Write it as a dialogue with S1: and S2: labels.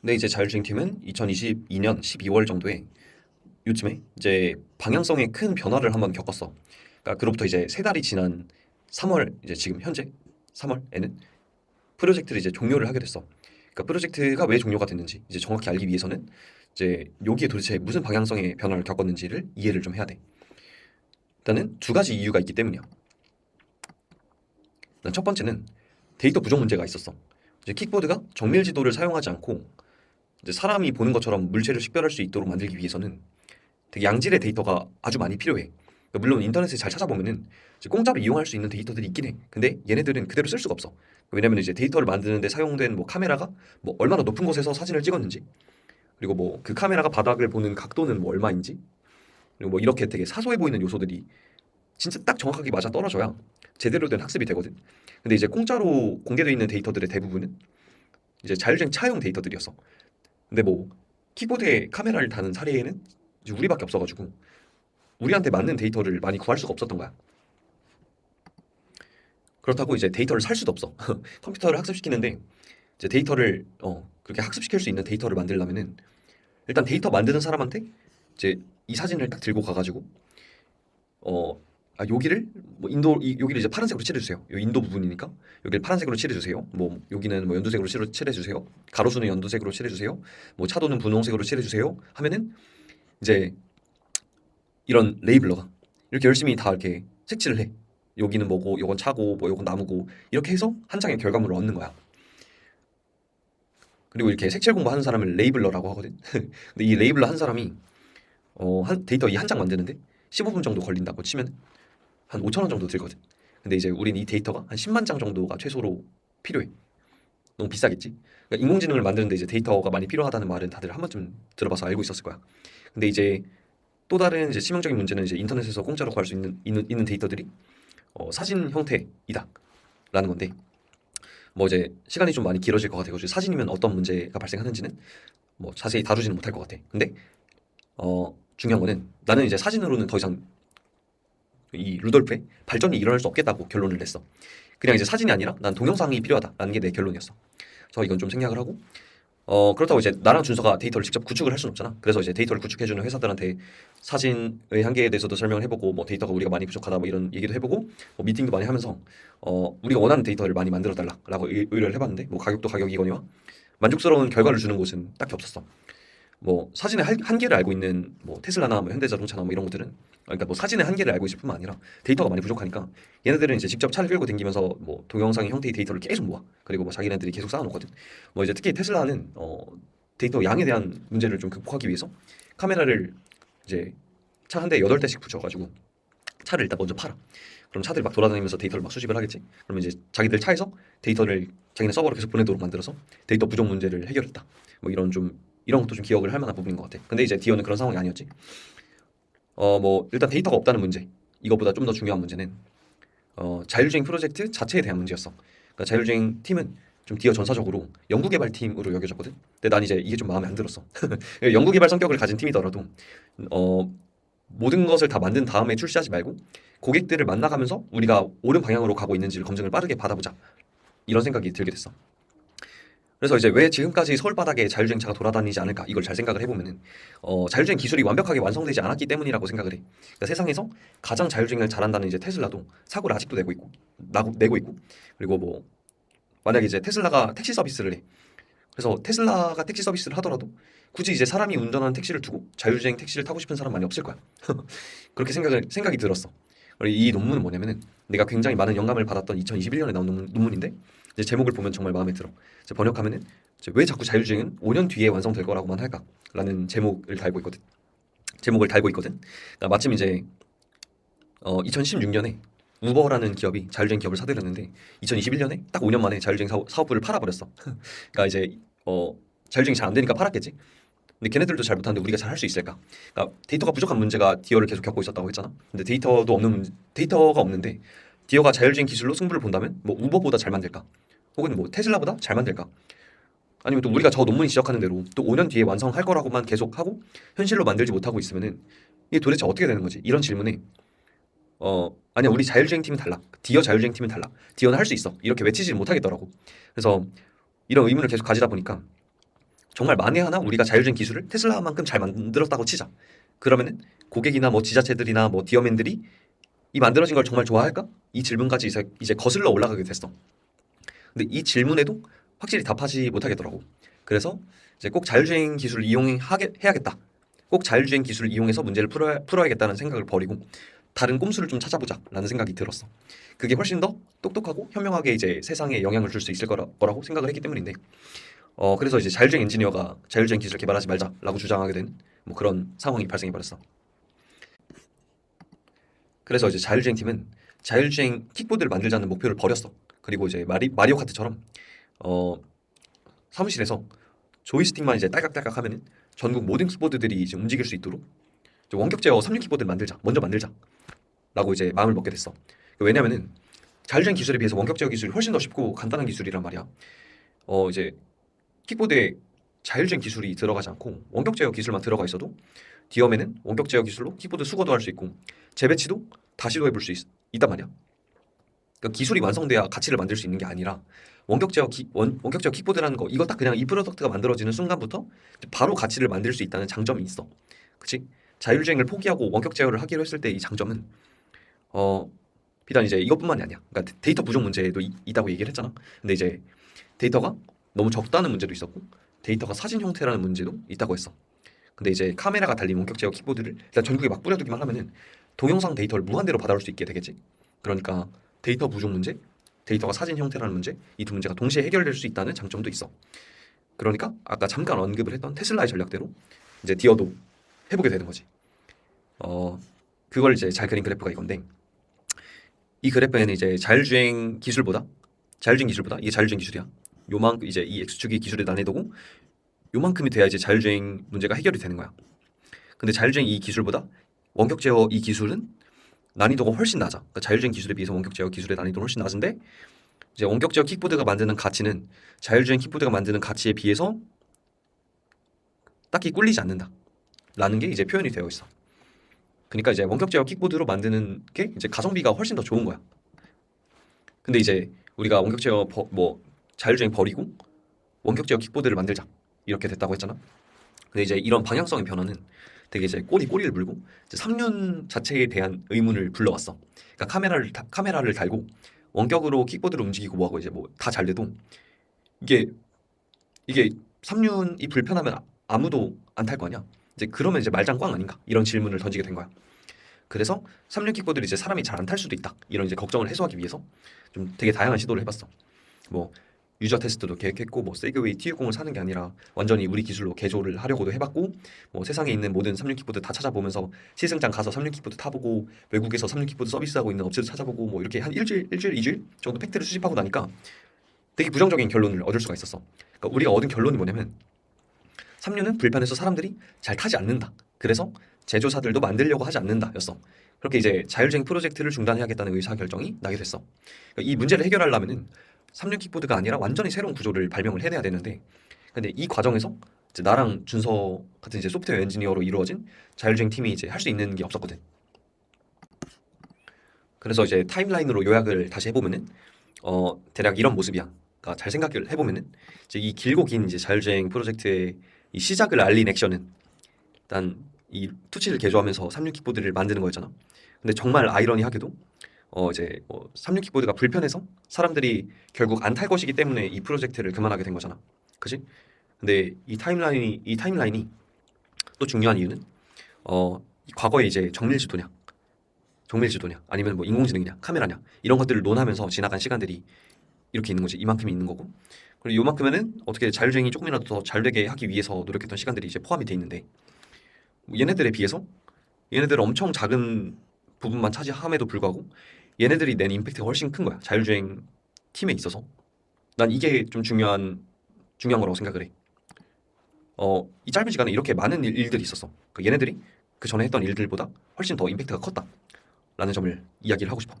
S1: 근데 이제 자율주행팀은 2022년 12월 정도에 요즘에 이제 방향성에 큰 변화를 한번 겪었어. 그러니까 그로부터 이제 세 달이 지난 3월 이제 지금 현재 3월에는 프로젝트를 이제 종료를 하게 됐어. 그러니까 프로젝트가 왜 종료가 됐는지 이제 정확히 알기 위해서는 이제 여기에 도대체 무슨 방향성의 변화를 겪었는지를 이해를 좀 해야 돼. 일단은 두 가지 이유가 있기 때문이야. 첫 번째는 데이터 부족 문제가 있었어. 이제 킥보드가 정밀 지도를 사용하지 않고 이제 사람이 보는 것처럼 물체를 식별할 수 있도록 만들기 위해서는 되게 양질의 데이터가 아주 많이 필요해. 그러니까 물론 인터넷에 잘 찾아보면은 공짜로 이용할 수 있는 데이터들이 있긴 해. 근데 얘네들은 그대로 쓸 수가 없어. 왜냐면 이제 데이터를 만드는데 사용된 뭐 카메라가 뭐 얼마나 높은 곳에서 사진을 찍었는지 그리고 뭐 그 카메라가 바닥을 보는 각도는 뭐 얼마인지 그리고 뭐 이렇게 되게 사소해 보이는 요소들이 진짜 딱 정확하게 맞아 떨어져야 제대로 된 학습이 되거든. 근데 이제 공짜로 공개되어 있는 데이터들의 대부분은 이제 자율주행 차용 데이터들이었어. 근데 뭐 키보드에 카메라를 다는 사례에는 이제 우리밖에 없어가지고 우리한테 맞는 데이터를 많이 구할 수가 없었던 거야. 그렇다고 이제 데이터를 살 수도 없어. 컴퓨터를 학습시키는데 이제 데이터를 어 그렇게 학습시킬 수 있는 데이터를 만들려면은 일단 데이터 만드는 사람한테 이제 이 사진을 딱 들고 가가지고 어 아 여기를 뭐 인도 이, 여기를 이제 파란색으로 칠해주세요. 요 인도 부분이니까 여기를 파란색으로 칠해주세요. 뭐 여기는 뭐 연두색으로 칠- 칠해주세요. 가로수는 연두색으로 칠해주세요. 뭐 차도는 분홍색으로 칠해주세요. 하면은 이제 이런 레이블러가 이렇게 열심히 다 이렇게 색칠을 해. 여기는 뭐고, 요건 차고, 뭐 요건 나무고 이렇게 해서 한 장의 결과물을 얻는 거야. 그리고 이렇게 색칠 공부하는 사람을 레이블러라고 하거든. 근데 이 레이블러 한 사람이 어, 한 데이터 이 한 장 만드는데 15분 정도 걸린다고 치면 한 5천 원 정도 들거든. 근데 이제 우린 이 데이터가 한 10만 장 정도가 최소로 필요해. 너무 비싸겠지? 그러니까 인공지능을 만드는데 이제 데이터가 많이 필요하다는 말은 다들 한 번쯤 들어봐서 알고 있었을 거야. 근데 이제 또 다른 이제 치명적인 문제는 이제 인터넷에서 공짜로 구할 수 있는 있는, 있는 데이터들이 어, 사진 형태이다라는 건데 뭐 이제 시간이 좀 많이 길어질 것 같아가지고 사진이면 어떤 문제가 발생하는지는 뭐 자세히 다루지는 못할 것 같아. 근데 어 중요한 거는 나는 이제 사진으로는 더 이상 이 루돌프의 발전이 일어날 수 없겠다고 결론을 냈어. 그냥 이제 사진이 아니라 난 동영상이 필요하다라는 게 내 결론이었어. 그래서 이건 좀 생략을 하고 어 그렇다고 이제 나랑 준서가 데이터를 직접 구축을 할 수는 없잖아. 그래서 이제 데이터를 구축해주는 회사들한테 사진의 한계에 대해서도 설명을 해보고 뭐 데이터가 우리가 많이 부족하다 뭐 이런 얘기도 해보고 뭐 미팅도 많이 하면서 어 우리가 원하는 데이터를 많이 만들어 달라라고 의- 의뢰를 해봤는데 뭐 가격도 가격이거니와 만족스러운 결과를 주는 곳은 딱히 없었어. 뭐 사진의 한- 한계를 알고 있는 뭐 테슬라나 뭐 현대자동차나 뭐 이런 것들은 그러니까 뭐 사진의 한계를 알고 있을 뿐만 아니라 데이터가 많이 부족하니까 얘네들은 이제 직접 차를 끌고 다니면서 뭐 동영상 형태의 데이터를 계속 모아. 그리고 뭐 자기네들이 계속 쌓아놓거든. 뭐 이제 특히 테슬라는 어 데이터 양에 대한 문제를 좀 극복하기 위해서 카메라를 이제 차 한 대에 여덟 대씩 붙여가지고 차를 일단 먼저 팔아. 그럼 차들이 막 돌아다니면서 데이터를 막 수집을 하겠지. 그러면 이제 자기들 차에서 데이터를 자기네 서버로 계속 보내도록 만들어서 데이터 부족 문제를 해결했다. 뭐 이런 좀 이런 것도 좀 기억을 할 만한 부분인 것 같아. 근데 이제 디오는 그런 상황이 아니었지. 어 뭐 일단 데이터가 없다는 문제. 이거보다 좀 더 중요한 문제는 어 자율주행 프로젝트 자체에 대한 문제였어. 그러니까 자율주행 팀은 좀 디어 전사적으로 연구개발 팀으로 여겨졌거든. 근데 난 이제 이게 좀 마음에 안 들었어. 연구개발 성격을 가진 팀이더라도 어 모든 것을 다 만든 다음에 출시하지 말고 고객들을 만나가면서 우리가 옳은 방향으로 가고 있는지를 검증을 빠르게 받아보자. 이런 생각이 들게 됐어. 그래서 이제 왜 지금까지 서울 바닥에 자율주행차가 돌아다니지 않을까 이걸 잘 생각을 해보면은 어, 자율주행 기술이 완벽하게 완성되지 않았기 때문이라고 생각을 해. 그러니까 세상에서 가장 자율주행을 잘한다는 이제 테슬라도 사고를 아직도 내고 있고 나고 내고 있고 그리고 뭐 만약에 이제 테슬라가 택시 서비스를 해. 그래서 테슬라가 택시 서비스를 하더라도 굳이 이제 사람이 운전하는 택시를 두고 자율주행 택시를 타고 싶은 사람 많이 없을 거야. 그렇게 생각을 생각이 들었어. 이 논문은 뭐냐면은 내가 굉장히 많은 영감을 받았던 2021년에 나온 논문, 논문 인데 이제 제목을 보면 정말 마음에 들어. 이제 번역하면은 이제 왜 자꾸 자율주행은 5년 뒤에 완성될 거라고만 할까?라는 제목을 달고 있거든. 제목을 달고 있거든. 그러니까 마침 이제 어 2016년에 우버라는 기업이 자율주행 기업을 사들였는데 2021년에 딱 5년 만에 자율주행 사업, 사업부를 팔아버렸어. 그러니까 이제 어 자율주행이 잘 안 되니까 팔았겠지. 근데 걔네들도 잘 못하는데 우리가 잘 할 수 있을까? 그러니까 데이터가 부족한 문제가 디어를 계속 겪고 있었다고 했잖아. 근데 데이터도 없는 데이터가 없는데 디어가 자율주행 기술로 승부를 본다면 뭐 우버보다 잘 만들까? 혹은 뭐 테슬라보다 잘 만들까? 아니면 또 우리가 저 논문이 지적하는 대로 또 5년 뒤에 완성할 거라고만 계속 하고 현실로 만들지 못하고 있으면은 이게 도대체 어떻게 되는 거지? 이런 질문에 어 아니야 우리 자율주행 팀은 달라 디어 자율주행 팀은 달라 디어는 할 수 있어 이렇게 외치지를 못하겠더라고 그래서 이런 의문을 계속 가지다 보니까 정말 만에 하나 우리가 자율주행 기술을 테슬라만큼 잘 만들었다고 치자. 그러면은 고객이나 뭐 지자체들이나 뭐 디어맨들이 이 만들어진 걸 정말 좋아할까? 이 질문까지 이제, 이제 거슬러 올라가게 됐어. 근데 이 질문에도 확실히 답하지 못하겠더라고. 그래서 이제 꼭 자율주행 기술을 이용하게 해야겠다. 꼭 자율주행 기술을 이용해서 문제를 풀어야, 풀어야겠다는 생각을 버리고 다른 꼼수를 좀 찾아보자라는 생각이 들었어. 그게 훨씬 더 똑똑하고 현명하게 이제 세상에 영향을 줄 수 있을 거라, 거라고 생각을 했기 때문인데 어 그래서 이제 자율주행 엔지니어가 자율주행 기술 개발하지 말자라고 주장하게 된 뭐 그런 상황이 발생해 버렸어. 그래서 이제 자율주행 팀은 자율주행 킥보드를 만들자는 목표를 버렸어. 그리고 이제 마리 마리오 카트처럼 어 사무실에서 조이스틱만 이제 딸깍딸깍 하면은 전국 모든 킥보드들이 이제 움직일 수 있도록 원격 제어 3륜 킥보드를 만들자. 먼저 만들자라고 이제 마음을 먹게 됐어. 왜냐면은 자율주행 기술에 비해서 원격 제어 기술이 훨씬 더 쉽고 간단한 기술이란 말이야. 어 이제 킥보드에 자율주행 기술이 들어가지 않고 원격 제어 기술만 들어가 있어도 디엄에는 원격 제어 기술로 킥보드 수거도 할 수 있고 재배치도 다 시도 해 볼 수 있 단 말이야. 그러니까 기술이 완성돼야 가치를 만들 수 있는 게 아니라 원격 제어 기, 원, 원격 제어 킥보드라는 거 이거 딱 그냥 이 프로덕트가 만들어지는 순간부터 바로 가치를 만들 수 있다는 장점이 있어. 그치? 자율주행을 포기하고 원격 제어를 하기로 했을 때 이 장점은 어 비단 이제 이것뿐만이 아니야. 그러니까 데이터 부족 문제도 이- 있다고 얘기를 했잖아. 근데 이제 데이터가 너무 적다는 문제도 있었고 데이터가 사진 형태라는 문제도 있다고 했어. 근데 이제 카메라가 달린 원격 제어 킥보드를 일단 전국에 막 뿌려두기만 하면은 동영상 데이터를 무한대로 받아올 수 있게 되겠지. 그러니까 데이터 부족 문제, 데이터가 사진 형태라는 문제 이 두 문제가 동시에 해결될 수 있다는 장점도 있어. 그러니까 아까 잠깐 언급을 했던 테슬라의 전략대로 이제 디어도 해보게 되는 거지. 어 그걸 이제 잘 그린 그래프가 이건데 이 그래프에는 이제 자율주행 기술보다 자율주행 기술보다 이게 자율주행 기술이야. 요만큼 이제 이 x축이 기술의 난이도고 요만큼이 돼야 이제 자율주행 문제가 해결이 되는 거야. 근데 자율주행 이 기술보다 원격 제어 이 기술은 난이도가 훨씬 낮아. 그러니까 자율주행 기술에 비해서 원격 제어 기술의 난이도는 훨씬 낮은데 이제 원격 제어 킥보드가 만드는 가치는 자율주행 킥보드가 만드는 가치에 비해서 딱히 꿀리지 않는다. 라는 게 이제 표현이 되어 있어. 그러니까 이제 원격 제어 킥보드로 만드는 게 이제 가성비가 훨씬 더 좋은 거야. 근데 이제 우리가 원격 제어 버, 뭐 자율주행 버리고 원격 제어 킥보드를 만들자 이렇게 됐다고 했잖아. 근데 이제 이런 방향성의 변화는 되게 이제 꼬리 꼬리를 물고 이제 3륜 자체에 대한 의문을 불러왔어. 그러니까 카메라를 다- 카메라를 달고 원격으로 킥보드를 움직이고 뭐하고 이제 뭐 다 잘 돼도 이게 이게 3륜이 불편하면 아- 아무도 안 탈 거 아니야. 이제 그러면 이제 말짱꽝 아닌가 이런 질문을 던지게 된 거야. 그래서 3륜 킥보드를 이제 사람이 잘 안 탈 수도 있다 이런 이제 걱정을 해소하기 위해서 좀 되게 다양한 시도를 해봤어. 뭐 유저 테스트도 계획했고 뭐 세그웨이 T60을 사는 게 아니라 완전히 우리 기술로 개조를 하려고도 해봤고 뭐 세상에 있는 모든 3륜 킥보드 다 찾아보면서 시승장 가서 3륜 킥보드 타보고 외국에서 3륜 킥보드 서비스하고 있는 업체도 찾아보고 뭐 이렇게 한 일주일 일주일 이주일 정도 팩트를 수집하고 나니까 되게 부정적인 결론을 얻을 수가 있었어. 그러니까 우리가 얻은 결론이 뭐냐면 3륜은 불편해서 사람들이 잘 타지 않는다. 그래서 제조사들도 만들려고 하지 않는다였어. 그렇게 이제 자율주행 프로젝트를 중단해야겠다는 의사 결정이 나게 됐어. 그러니까 이 문제를 해결하려면은 3륜 킥보드가 아니라 완전히 새로운 구조를 발명을 해내야 되는데, 근데 이 과정에서 이제 나랑 준서 같은 이제 소프트웨어 엔지니어로 이루어진 자율주행 팀이 이제 할 수 있는 게 없었거든. 그래서 이제 타임라인으로 요약을 다시 해보면은 어 대략 이런 모습이야. 그러니까 잘 생각을 해보면은 이제 이 길고 긴 이제 자율주행 프로젝트의 이 시작을 알린 액션은 일단 이 투치를 개조하면서 3륜 킥보드를 만드는 거였잖아. 근데 정말 아이러니하게도 어 이제 뭐 3륜 킥보드가 불편해서 사람들이 결국 안 탈 것이기 때문에 이 프로젝트를 그만하게 된 거잖아. 그지? 근데 이 타임라인이 이 타임라인이 또 중요한 이유는 어이 과거에 이제 정밀 지도냐, 정밀 지도냐, 아니면 뭐 인공지능이냐, 카메라냐 이런 것들을 논하면서 지나간 시간들이 이렇게 있는 거지. 이만큼이 있는 거고. 그리고 요만큼에는 어떻게 자율주행이 조금이라도 더 잘 되게 하기 위해서 노력했던 시간들이 이제 포함이 돼 있는데 뭐 얘네들에 비해서 얘네들은 엄청 작은 부분만 차지함에도 불구하고 얘네들이 낸 임팩트가 훨씬 큰 거야. 자율주행 팀에 있어서 난 이게 좀 중요한 중요한 거라고 생각을 해. 어, 이 짧은 시간에 이렇게 많은 일, 일들이 있었어. 그 얘네들이 그 전에 했던 일들보다 훨씬 더 임팩트가 컸다 라는 점을 이야기를 하고 싶어.